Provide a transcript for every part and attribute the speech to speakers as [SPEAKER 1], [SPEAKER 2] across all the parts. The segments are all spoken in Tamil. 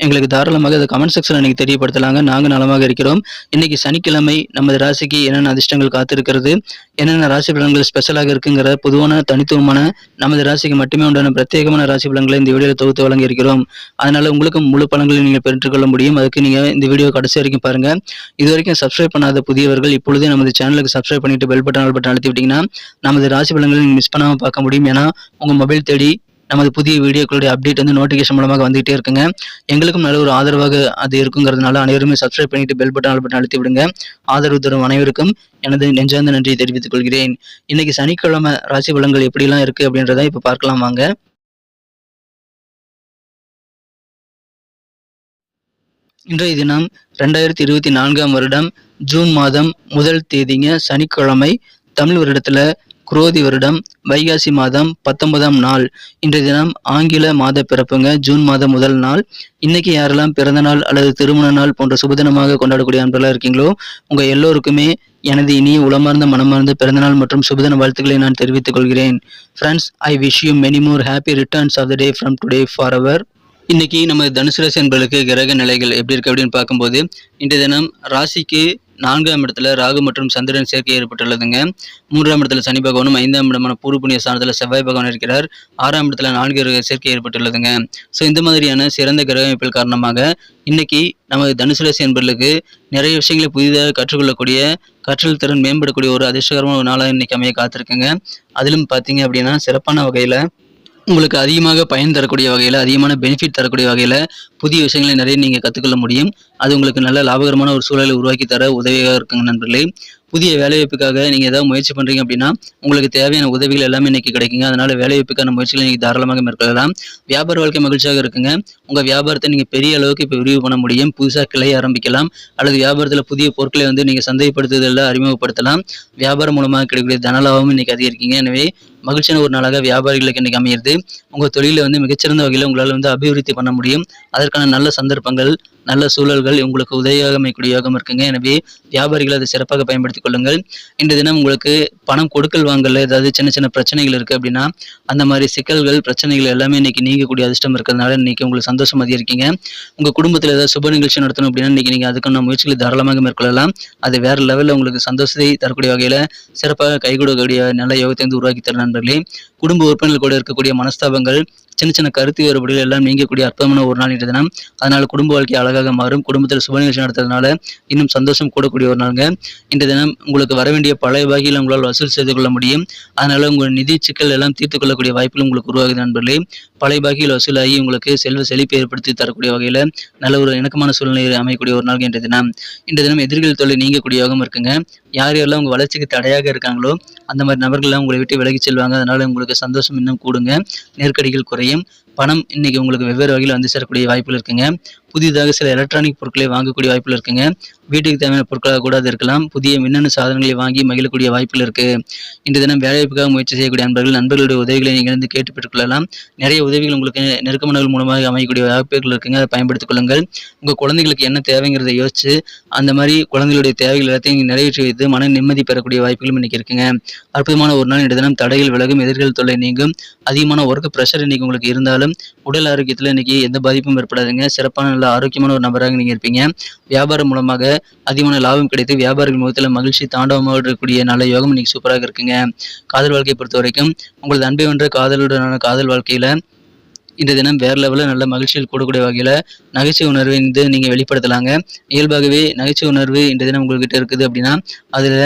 [SPEAKER 1] எங்களுக்கு தாராளமாக அதை கமெண்ட் செக்ஷனில் நீங்கள் தெரியப்படுத்தலாங்க. நாங்கள் நலமாக இருக்கிறோம். இன்னைக்கு சனிக்கிழமை நமது ராசிக்கு என்னென்ன அதிர்ஷ்டங்கள் காத்திருக்கிறது என்னென்ன ராசி பலன்கள் ஸ்பெஷலாக இருக்குங்கிற பொதுவான தனித்துவமான நமது ராசிக்கு மட்டுமே உண்டான பிரத்யேகமான ராசி பலன்களை இந்த வீடியோவில் தொகுத்து வழங்கி இருக்கிறோம். அதனால முழு பலன்களை நீங்கள் பெற்றுக்கொள்ள முடியும். அதுக்கு நீங்கள் இந்த வீடியோ கடைசி வரைக்கும் பாருங்க. இது வரைக்கும் சப்ஸ்கிரைப் பண்ணாத புதியவர்கள் இப்பொழுதே நமது சேனலுக்கு சப்ஸ்கிரைப் பண்ணிட்டு பெல் பட்டன் ஆல் பட்டன் அழுத்தி விட்டீங்கன்னா நமது ராசி பலன்களை நீங்கள் மிஸ் பண்ணாமல் பார்க்க முடியும். ஏன்னா உங்கள் மொபைல் தேடி நமது புதிய வீடியோக்களுடைய அப்டேட் வந்து நோட்டிஃபிகேஷன் மூலமாக வந்துகிட்டே இருக்குங்க. எங்களுக்கும் நல்ல ஒரு ஆதரவாக அது இருக்குங்கிறதுனால அனைவருமே சப்ஸ்கிரைப் பண்ணிட்டு பெல் பட்டன் ஆல் பட்டன் அழுத்தி விடுங்க. ஆதரவு தரும் அனைவருக்கும் எனது நெஞ்சார்ந்த நன்றியை தெரிவித்துக் கொள்கிறேன். இன்னைக்கு சனிக்கிழமை ராசி பலங்கள் எப்படிலாம் இருக்கு அப்படின்றத இப்போ பார்க்கலாம் வாங்க. இன்றைய தினம் ரெண்டாயிரத்தி இருபத்தி நான்காம் வருடம் ஜூன் மாதம் முதல் தேதிங்க சனிக்கிழமை தமிழ் வருடத்துல குரோதி வருடம் வைகாசி மாதம் பத்தொன்பதாம் நாள். இன்றைய தினம் ஆங்கில மாத பிறப்புங்க ஜூன் மாதம் முதல் நாள். இன்னைக்கு யாரெல்லாம் பிறந்த நாள் அல்லது திருமண நாள் போன்ற சுபதினமாக கொண்டாடக்கூடிய அன்பெல்லாம் இருக்கீங்களோ உங்க எல்லோருக்குமே எனது இனிய உளமார்ந்த மனமார்ந்த பிறந்தநாள் மற்றும் சுபதின வாழ்த்துக்களை நான் தெரிவித்துக் கொள்கிறேன். Friends I wish you many more happy returns of the day from today for அவர் இன்னைக்கு நம்ம தனுசு ராசி என்பதற்கு கிரக நிலைகள் எப்படி இருக்கு அப்படின்னு பார்க்கும்போது இன்றைய தினம் ராசிக்கு நான்காம் இடத்துல ராகு மற்றும் சந்திரன் சேர்க்கை ஏற்பட்டுள்ளதுங்க. மூன்றாம் இடத்துல சனி பகவானும் ஐந்தாம் இடமான பூர்வ புண்ணிய ஸ்தானத்தில் செவ்வாய் பகவான் இருக்கிறார். ஆறாம் இடத்துல நான்கு கிரக சேர்க்கை ஏற்பட்டுள்ளதுங்க. ஸோ இந்த மாதிரியான சிறந்த கிரக அமைப்பில் காரணமாக இன்னைக்கு நமது தனுசு ராசி என்பர்களுக்கு நிறைய விஷயங்களை புதிதாக கற்றுக்கொள்ளக்கூடிய கற்றல் திறன் மேம்படக்கூடிய ஒரு அதிர்ஷ்டகரமான ஒரு நாளாக இன்னைக்கு அமைய காத்திருக்குங்க. அதிலும் பார்த்தீங்க அப்படின்னா சிறப்பான வகையில் உங்களுக்கு அதிகமாக பயன் தரக்கூடிய வகையில் அதிகமான பெனிஃபிட் தரக்கூடிய வகையில் புதிய விஷயங்களை நிறைய நீங்கள் கற்றுக்கொள்ள முடியும். அது உங்களுக்கு நல்ல லாபகரமான ஒரு சூழலை உருவாக்கி தர உதவியாக இருக்குங்க நண்பர்களே. புதிய வேலைவாய்ப்புக்காக நீங்கள் ஏதாவது முயற்சி பண்ணுறீங்க அப்படின்னா உங்களுக்கு தேவையான உதவிகள் எல்லாமே இன்னைக்கு கிடைக்குங்க. அதனால் வேலைவாய்ப்புக்கான முயற்சிகளை நீங்கள் தாராளமாக மேற்கொள்ளலாம். வியாபார வாழ்க்கை மகிழ்ச்சியாக இருக்குங்க. உங்கள் வியாபாரத்தை நீங்கள் பெரிய அளவுக்கு இப்போ விரிவு பண்ண முடியும். புதுசாக கிளை ஆரம்பிக்கலாம். அல்லது வியாபாரத்தில் புதிய பொருட்களை வந்து நீங்கள் சந்தைப்படுத்துதலில் அறிமுகப்படுத்தலாம். வியாபாரம் மூலமாக கிடைக்கக்கூடிய தனலாபமும் இன்னைக்கு அதிகரிக்கீங்க. எனவே மகிழ்ச்சியான ஒரு நாளாக வியாபாரிகளுக்கு இன்னைக்கு அமையிறது. உங்கள் தொழிலில் வந்து மிகச்சிறந்த வகையில் உங்களால் வந்து அபிவிருத்தி பண்ண முடியும். அதற்கான நல்ல சந்தர்ப்பங்கள் நல்ல சூழல்கள் உங்களுக்கு உதவியாக அமையக்கூடிய யோகம் இருக்குங்க. எனவே வியாபாரிகள் அதை சிறப்பாக பயன்படுத்திக் கொள்ளுங்கள். இன்று தினம் உங்களுக்கு பணம் கொடுக்கல் வாங்கல ஏதாவது சின்ன சின்ன பிரச்சனைகள் இருக்கு அப்படின்னா அந்த மாதிரி சிக்கல்கள் பிரச்சனைகள் எல்லாமே இன்னைக்கு நீங்கக்கூடிய அதிர்ஷ்டம் இருக்கிறதுனால இன்னைக்கு உங்களுக்கு சந்தோஷம் அதிகரிக்கீங்க. உங்க குடும்பத்தில் ஏதாவது சுப நிகழ்ச்சி நடத்தணும் அப்படின்னா இன்னைக்கு நீங்க அதுக்கான முயற்சிகளை தாராளமாக மேற்கொள்ளலாம். அது வேற லெவலில் உங்களுக்கு சந்தோஷத்தை தரக்கூடிய வகையில் சிறப்பாக கை கொடுக்கக்கூடிய நல்ல யோகத்தை வந்து உருவாக்கி தர நண்பர்களே குடும்ப உறுப்பினர்கள் கூட இருக்கக்கூடிய மனஸ்தாபங்கள் சின்ன சின்ன கருத்து வேறுபாடுகள் எல்லாம் நீங்கக்கூடிய அற்புதமான ஒரு நாள் இன்றைய தினம். அதனால குடும்ப வாழ்க்கை அழகாக மாறும். குடும்பத்தில் சுப நிகழ்ச்சி நடத்துறதுனால இன்னும் சந்தோஷம் கூடக்கூடிய ஒரு நாளுங்க. இன்றைய தினம் உங்களுக்கு வர வேண்டிய பழைய வகையில் உங்களால் வசூல் செய்து கொள்ள முடியும். அதனால உங்கள் நிதி சிக்கல் எல்லாம் தீர்த்து கொள்ளக்கூடிய வாய்ப்புகள் உங்களுக்கு உருவாகுது நண்பர்களே. பழைய வகையில் வசூலாகி உங்களுக்கு செல்வ செழிப்பை ஏற்படுத்தி தரக்கூடிய வகையில் நல்ல ஒரு இணக்கமான சூழ்நிலை அமையக்கூடிய ஒரு நாள் இன்றைய தினம். இன்றைய தினம் எதிர்கள் தொல்லை நீங்கக்கூடிய யோகம் இருக்குங்க. யார் யாரெல்லாம் உங்கள் வளர்ச்சிக்கு தடையாக இருக்காங்களோ அந்த மாதிரி நபர்கள்லாம் உங்களை விட்டு விலகி செல்வாங்க. அதனால உங்களுக்கு சந்தோஷம் இன்னும் கூடுங்க. நெருக்கடிகள் குறையும் பணம் இன்னைக்கு உங்களுக்கு வெவ்வேறு வகையில் வந்து சேரக்கூடிய வாய்ப்புகள் இருக்குங்க. புதிதாக சில எலக்ட்ரானிக் பொருட்களை வாங்கக்கூடிய வாய்ப்புகள் இருக்குங்க. வீட்டுக்கு தேவையான பொருட்களாக கூட அது இருக்கலாம். புதிய மின்னணு சாதனங்களை வாங்கி மகிழக்கூடிய வாய்ப்புகள் இருக்கு. இன்று தினம் வேலைவாய்ப்புக்காக முயற்சி செய்யக்கூடிய நண்பர்கள் நண்பர்களுடைய உதவிகளை நீங்கள் வந்து கேட்டு பெற்றுக்கொள்ளலாம் நிறைய உதவிகள் உங்களுக்கு நெருக்கமானவர்கள் மூலமாக அமையக்கூடிய வாய்ப்புகள் இருக்குங்க. அதை பயன்படுத்திக் கொள்ளுங்கள். உங்கள் குழந்தைகளுக்கு என்ன தேவைங்கிறத யோசிச்சு அந்த மாதிரி குழந்தைகளுடைய தேவைகள் எல்லாத்தையும் நிறைவேற்றி வைத்து மன நிம்மதி பெறக்கூடிய வாய்ப்புகளும் இன்னைக்கு இருக்குங்க. அற்புதமான ஒரு நாள் இன்று தினம். தடைகள் விலகும் எதிர்கள் தொல்லை நீங்கும். அதிகமான ஒர்க் ப்ரெஷர் இன்னைக்கு உங்களுக்கு இருந்தாலும் உடல் ஆரோக்கியத்தில் இன்னைக்கு எந்த பாதிப்பும் ஏற்படாதுங்க. சிறப்பான நல்ல ஆரோக்கியமான ஒரு நபராக நீங்கள் இருப்பீங்க. வியாபாரம் மூலமாக அதிகமான லாபம் கிடைத்து வியாபாரிகள் முகத்தில் மகிழ்ச்சி தாண்டவமாக இருக்கக்கூடிய நல்ல யோகம் இன்னைக்கு சூப்பராக இருக்குங்க. காதல் வாழ்க்கையை பொறுத்த வரைக்கும் உங்களது அன்பை வென்ற காதலுடனான காதல் வாழ்க்கையில் இந்த தினம் வேற லெவலில் நல்ல மகிழ்ச்சியில் கூடக்கூடிய வகையில் நகைச்சுவை உணர்வை வந்து நீங்கள் வெளிப்படுத்தலாங்க. இயல்பாகவே நகைச்சுவை உணர்வு இந்த தினம் உங்கள்கிட்ட இருக்குது அப்படின்னா அதில்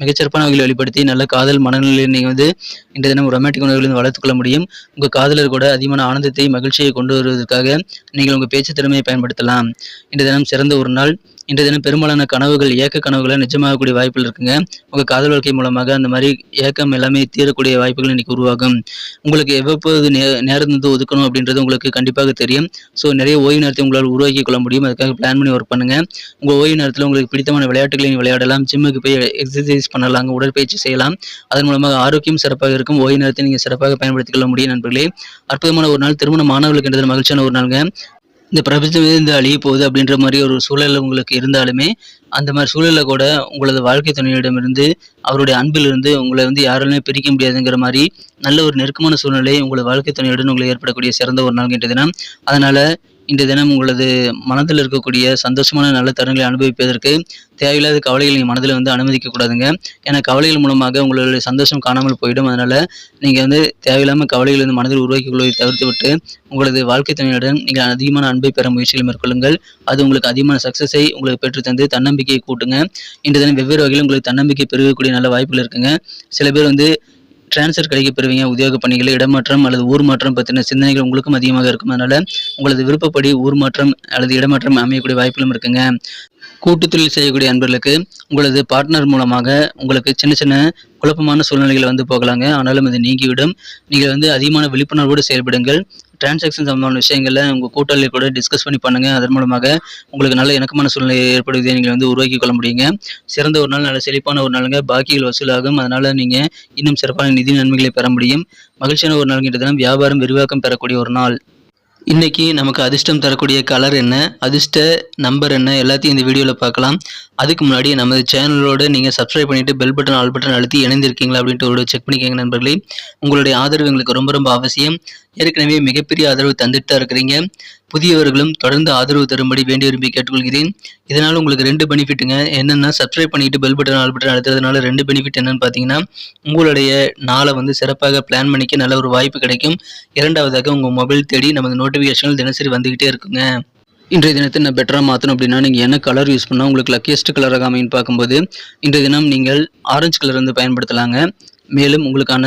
[SPEAKER 1] மிகச்சிறப்பான வகையில் வெளிப்படுத்தி நல்ல காதல் மனநிலையை நீங்கள் வந்து இன்றைய தினம் ரொமான்டிக் உணர்வுகளை வந்து வளர்த்துக்கொள்ள முடியும். உங்கள் காதலர் கூட அதிகமான ஆனந்தத்தை மகிழ்ச்சியை கொண்டு வருவதற்காக நீங்கள் உங்கள் பேச்சு திறமையை பயன்படுத்தலாம். இன்றைய தினம் சிறந்த ஒரு நாள். இன்றைய தினம் பெரும்பாலான கனவுகள் ஏக்க கனவுகளை நிஜமாகக்கூடிய வாய்ப்புகள் இருக்குங்க. உங்கள் காதல் வாழ்க்கை மூலமாக அந்த மாதிரி ஏக்கம் எல்லாமே தீரக்கூடிய வாய்ப்புகள் இன்னைக்கு உருவாகும். உங்களுக்கு எவ்வப்போது நே நேரம் வந்து ஒதுக்கணும் அப்படின்றது உங்களுக்கு கண்டிப்பாக தெரியும். ஸோ நிறைய ஓய்வு நேரத்தை உங்களால் உருவாக்கி கொள்ள முடியும். அதுக்காக பிளான் பண்ணி ஒர்க் பண்ணுங்க. உங்கள் ஓய்வு நேரத்தில் உங்களுக்கு பிடித்தமான விளையாட்டுகளை விளையாடலாம். ஜிம்முக்கு போய் எக்ஸசைஸ் பண்ணலாம். உடற்பயிற்சி செய்யலாம். அதன் மூலமாக ஆரோக்கியம் சிறப்பாக இருக்கும். ஓய்வு நேரத்தை நீங்கள் சிறப்பாக பயன்படுத்திக் கொள்ள முடியும் நண்பர்களே. அற்புதமான ஒரு நாள். திருமண மாணவர்களுக்கு மகிழ்ச்சியான ஒரு நாளுங்க. இந்த பிரபஞ்சமே இருந்து அழிய போகுது அப்படின்ற மாதிரி ஒரு சூழல் உங்களுக்கு இருந்தாலுமே அந்த மாதிரி சூழலில் கூட உங்களது வாழ்க்கை துணையிடமிருந்து அவருடைய அன்பிலிருந்து உங்களை வந்து யாராலுமே பிரிக்க முடியாதுங்கிற மாதிரி நல்ல ஒரு நெருக்கமான சூழ்நிலை உங்களது வாழ்க்கை துணையுடன் உங்களுக்கு ஏற்படக்கூடிய சிறந்த ஒரு நாள் இன்றைய தினம் அதனால் இன்றைய தினம் உங்களது மனதில் இருக்கக்கூடிய சந்தோஷமான நல்ல தருணங்களை அனுபவிப்பதற்கு தேவையில்லாத கவலைகள் நீங்கள் மனதில் வந்து அனுமதிக்க கூடாதுங்க ஏன்னா கவலைகள் மூலமாக உங்களுடைய சந்தோஷம் காணாமல் போயிடும். அதனால் நீங்கள் வந்து தேவையில்லாமல் கவலைகள் வந்து மனதில் உருவாக்கி கொள்வதை தவிர்த்து விட்டு உங்களது வாழ்க்கை துணையுடன் நீங்கள் அதிகமான அன்பை பெற முயற்சிகள் மேற்கொள்ளுங்கள். அது உங்களுக்கு அதிகமான சக்ஸஸை உங்களுக்கு பெற்றுத்தந்து தன்னம்பிக்கையை கூட்டுங்க. இன்றைய தினம் வெவ்வேறு வகையில் உங்களுக்கு தன்னம்பிக்கை பெருகக்கூடிய நல்ல வாய்ப்புகள் இருக்குங்க. சில பேர் வந்து டிரான்ஸ்ஃபர் கிடைக்க பெறுவீங்க. உத்தியோக பணிகள் இடமாற்றம் அல்லது ஊர் மாற்றம் பற்றின சிந்தனைகள் உங்களுக்கும் அதிகமாக இருக்கும். அதனால உங்களது விருப்பப்படி ஊர் மாற்றம் அல்லது இடமாற்றம் அமையக்கூடிய வாய்ப்புகளும் இருக்குங்க. கூட்டு தொழில் செய்யக்கூடிய அன்பர்களுக்கு உங்களது பார்ட்னர் மூலமாக உங்களுக்கு சின்ன சின்ன குழப்பமான சூழ்நிலைகள் வந்து போகலாங்க. ஆனாலும் அது நீங்கிவிடும். நீங்கள் வந்து அதிகமான விழிப்புணர்வோடு செயல்படுங்கள். டிரான்சாக்ஷன் சம்பந்தமான விஷயங்களில் உங்கள் கூட்டாளி கூட டிஸ்கஸ் பண்ணி பண்ணுங்கள் அதன் மூலமாக உங்களுக்கு நல்ல இணக்கமான சூழ்நிலை ஏற்படுவதை நீங்கள் வந்து உருவாக்கி கொள்ள முடியுங்க. சிறந்த ஒரு நாள் நல்ல செழிப்பான ஒரு நாளுங்க. பாக்கிகள் வசூலாகும். அதனால் நீங்கள் இன்னும் சிறப்பான நிதி நன்மைகளை பெற முடியும். மகிழ்ச்சியான ஒரு நாள் தினம் வியாபாரம் விரிவாக்கம் பெறக்கூடிய ஒரு நாள். இன்றைக்கி நமக்கு அதிர்ஷ்டம் தரக்கூடிய கலர் என்ன? அதிர்ஷ்ட நம்பர் என்ன? எல்லாத்தையும் இந்த வீடியோவில் பார்க்கலாம். அதுக்கு முன்னாடி நமது சேனலோடு நீங்கள் சப்ஸ்கிரைப் பண்ணிவிட்டு பெல் பட்டன் ஆல் பட்டன் அழுத்தி இணைந்திருக்கீங்களா அப்படின்ட்டு ஒரு செக் பண்ணிக்கோங்க நண்பர்களே. உங்களுடைய ஆதரவு எங்களுக்கு ரொம்ப ரொம்ப அவசியம். ஏற்கனவே மிகப்பெரிய ஆதரவு தந்துட்டு தான் இருக்கிறீங்க. புதியவர்களும் தொடர்ந்து ஆதரவு தரும்படி வேண்டி விரும்பி கேட்டுக்கொள்கிறேன். இதனால் உங்களுக்கு ரெண்டு பெனிஃபிட்டுங்க. என்னென்னா சப்ஸ்கிரைப் பண்ணிட்டு பெல் பட்டன் ஆல் பட்டன் அழுத்துறதுனால ரெண்டு பெனிஃபிட் என்னன்னு பார்த்தீங்கன்னா உங்களுடைய நாளை வந்து சிறப்பாக பிளான் பண்ணிக்க நல்ல ஒரு வாய்ப்பு கிடைக்கும். இரண்டாவதாக உங்கள் மொபைல் தேடி நமது நோட்டிஃபிகேஷன்கள் தினசரி வந்துக்கிட்டே இருக்குங்க. இன்றைய தினத்தை நான் பெட்டராக மாற்றணும் அப்படின்னா நீங்கள் என்ன கலர் யூஸ் பண்ணால் உங்களுக்கு லக்கியஸ்ட் கலராக அமைன்னு பார்க்கும்போது இன்றைய தினம் நீங்கள் ஆரஞ்சு கலர் வந்து பயன்படுத்தலாங்க. மேலும் உங்களுக்கான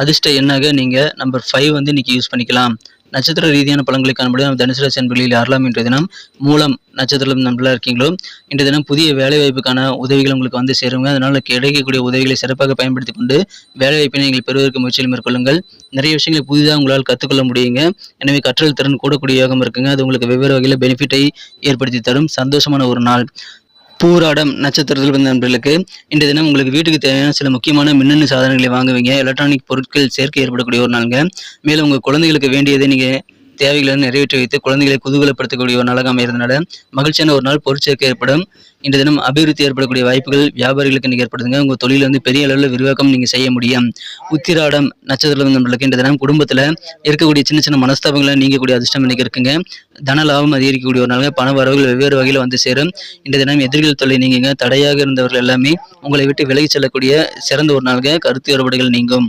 [SPEAKER 1] அதிர்ஷ்ட எண்ணாக நீங்கள் நம்பர் ஃபைவ் வந்து இன்றைக்கி யூஸ் பண்ணிக்கலாம். நட்சத்திர ரீதியான பலன்களை காணப்படும் நம்ம தனுசு ராசி அன்பர்களில் யாரெல்லாம் இன்றைய தினம் மூலம் நட்சத்திரம் நண்பர்களாக இருக்கீங்களோ இன்றைய தினம் புதிய வேலைவாய்ப்புக்கான உதவிகள் உங்களுக்கு வந்து சேருங்க. அதனால் கிடைக்கக்கூடிய உதவிகளை சிறப்பாக பயன்படுத்தி கொண்டு வேலைவாய்ப்பினை நீங்கள் பெறுவதற்கு முயற்சியில் மேற்கொள்ளுங்கள். நிறைய விஷயங்களை புதிதாக உங்களால் கற்றுக்கொள்ள முடியுங்க. எனவே கற்றல் திறன் கூடக்கூடிய யோகம் இருக்குங்க. அது உங்களுக்கு வெவ்வேறு வகையில் பெனிஃபிட்டை ஏற்படுத்தி தரும். சந்தோஷமான ஒரு நாள். பூராடம் நட்சத்திரத்தில் பிறந்த நண்பர்களுக்கு இன்றைய தினம் உங்களுக்கு வீட்டுக்கு தேவையான சில முக்கியமான மின்னணு சாதனங்களை வாங்குவீங்க. எலக்ட்ரானிக் பொருட்கள் சேர்க்கை ஏற்படக்கூடிய ஒரு நாளுங்க. மேலும் உங்கள் குழந்தைகளுக்கு வேண்டியதை நீங்கள் தேவைகளை நிறைவேற்றி வைத்து குழந்தைகளை குதூகலப்படுத்தக்கூடிய ஒரு நாளாக அமைகிறதுனால மகிழ்ச்சியான ஒரு நாள் பொருட்சேர்க்கை ஏற்படும். இந்த தினம் அபிவிருத்தி ஏற்படக்கூடிய வாய்ப்புகள் வியாபாரிகளுக்கு இன்னைக்கு ஏற்படுதுங்க. உங்கள் தொழில் வந்து பெரிய அளவில் விரிவாக்கம் நீங்கள் செய்ய முடியும். உத்திராடம் நட்சத்திரம் நம்மளுக்கு இந்த தினம் குடும்பத்தில் இருக்கக்கூடிய சின்ன சின்ன மனஸ்தாபங்களை நீங்கக்கூடிய அதிர்ஷ்டம் இன்னைக்கு இருக்குங்க. தன லாபம் அதிகரிக்கக்கூடிய ஒரு நாளாக பண வரவுகள் வெவ்வேறு வகையில் வந்து சேரும். இந்த தினம் எதிரிகள் தொல்லை நீங்க தடையாக இருந்தவர்கள் எல்லாமே உங்களை விட்டு விலகி செல்லக்கூடிய சிறந்த ஒரு நாளுங்க கருத்து வேறுபாடுகள் நீங்கும்.